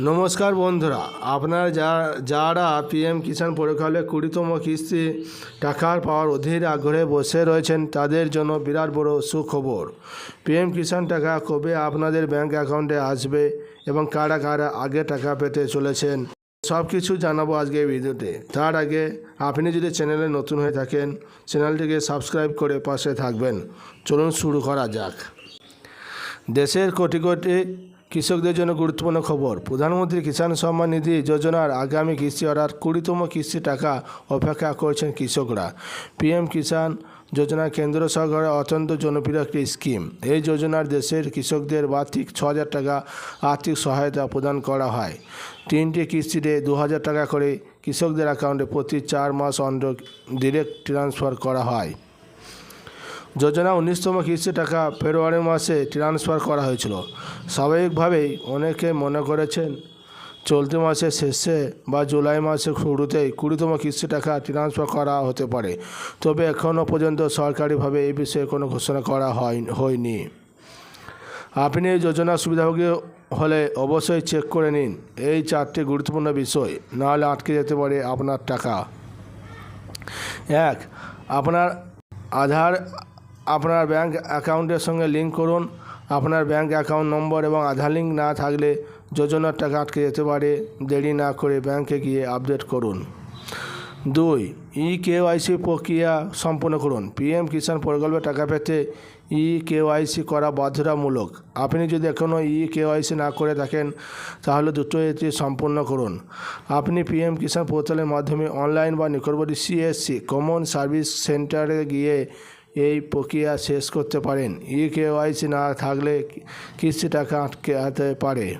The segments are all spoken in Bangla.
নমস্কার বন্ধুরা, আপনারা যা, যারা পিএম কিষাণ পরীক্ষালে কুড়িতম কিস্তি টাকার পাওয়ার অধীর আগ্রহে বসে রয়েছেন, তাদের জন্য বিরাট বড় সুখবর। পিএম কিষাণ টাকা কবে আপনাদের ব্যাংক অ্যাকাউন্টে আসবে এবং কারা কারা আগে টাকা পেতে চলেছেন সব কিছু জানাব আজকে ভিডিওতে। তার আগে আপনি যদি চ্যানেলে নতুন হয়ে থাকেন, চ্যানেলটিকে সাবস্ক্রাইব করে পাশে থাকবেন। চলুন শুরু করা যাক। দেশের কোটি কোটি কৃষকদের জন্য গুরুত্বপূর্ণ খবর। প্রধানমন্ত্রী কিষাণ সম্মান নিধি যোজনার আগামী কিস্তি অর্ডার কুড়িতম কিস্তি টাকা অপেক্ষা করছেন কৃষকরা। পিএম কিষাণ যোজনা কেন্দ্র সরকারের অত্যন্ত জনপ্রিয় একটি স্কিম। এই যোজনার দেশের কৃষকদের বার্ষিক ছ হাজার টাকা আর্থিক সহায়তা প্রদান করা হয়। তিনটি কিস্তিতে দু হাজার টাকা করে কৃষকদের অ্যাকাউন্টে প্রতি চার মাস অন্তর ডিরেক্ট ট্রান্সফার করা হয়। যোজনা উনিশতম কিস্তি টাকা ফেব্রুয়ারি মাসে ট্রান্সফার করা হয়েছিল। স্বাভাবিকভাবেই অনেকে মনে করেছেন, চলতি মাসের শেষে বা জুলাই মাসের শুরুতেই কুড়িতম কিস্তি টাকা ট্রান্সফার করা হতে পারে। তবে এখনও পর্যন্ত সরকারিভাবে এই বিষয়ে কোনো ঘোষণা করা হয়, হয়নি। আপনি এই যোজনার সুবিধাভোগী হলে অবশ্যই চেক করে নিন। এই চারটি গুরুত্বপূর্ণ বিষয়, নাহলে আটকে যেতে পারে আপনার টাকা। এক, আপনার আধার আপনার ব্যাঙ্ক অ্যাকাউন্টের সঙ্গে লিঙ্ক করুন। আপনার ব্যাঙ্ক অ্যাকাউন্ট নম্বর এবং আধার লিঙ্ক না থাকলে যোজনার টাকা আটকে যেতে পারে। দেরি না করে ব্যাংকে গিয়ে আপডেট করুন। দুই ই কেওয়াইসি প্রক্রিয়া সম্পন্ন করুন। পিএম কিষাণ প্রকল্পে টাকা পেতে ই কেওয়াইসি করা বাধ্যতামূলক। আপনি যদি এখনও ই কেওয়াইসি না করে থাকেন, তাহলে দ্রুত এটি সম্পূর্ণ করুন। আপনি পিএম কিষাণ পোর্টালের মাধ্যমে অনলাইন বা নিকটবর্তী সিএসসি কমন সার্ভিস সেন্টারে গিয়ে এই প্রক্রিয়া শেষ করতে পারেন। ই কেওয়াইসি না থাকলে কিস্তি টাকা আটকে যেতে পারে।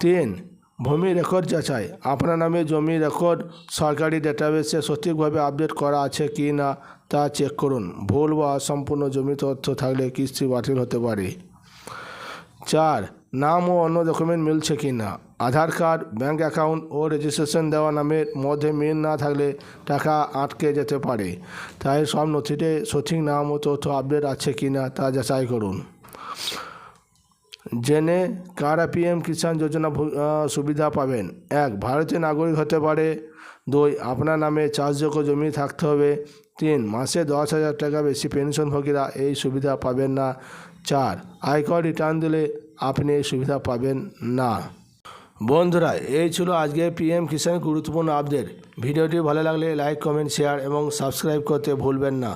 তিন, ভূমি রেকর্ড যাচাই। আপনার নামে জমি রেকর্ড সরকারি ডেটাবেসে সঠিকভাবে আপডেট করা আছে কি না তা চেক করুন। ভুল বা অসম্পূর্ণ জমি তথ্য থাকলে কিস্তি বাতিল হতে পারে। চার নাম ও অন্য ডকুমেন্ট মিলছে কি না আধার কার্ড ব্যাঙ্ক অ্যাকাউন্ট ও রেজিস্ট্রেশন দেওয়া নামের মধ্যে মিল না থাকলে টাকা আটকে যেতে পারে। তাই সব নথিতে সঠিক নাম ও তথ্য আপডেট আছে কি না তা যাচাই করুন। জেনে কারা পিএম কিষাণ যোজনা সুবিধা পাবেন? এক, ভারতীয় নাগরিক হতে পারে। দুই, আপনার নামে চাষযোগ্য জমি থাকতে হবে। তিন, মাসে দশ হাজার টাকা বেশি পেনশনভোগীরা এই সুবিধা পাবেন না। চার, আয়কর রিটার্ন দিলে আপনি এই সুবিধা পাবেন না। বন্ধুরা, এই ছিল আজকে পিএম কিষাণ গুরুত্বপূর্ণ আপডেট ভিডিওটি ভালো লাগলে লাইক কমেন্ট শেয়ার এবং সাবস্ক্রাইব করতে ভুলবেন না।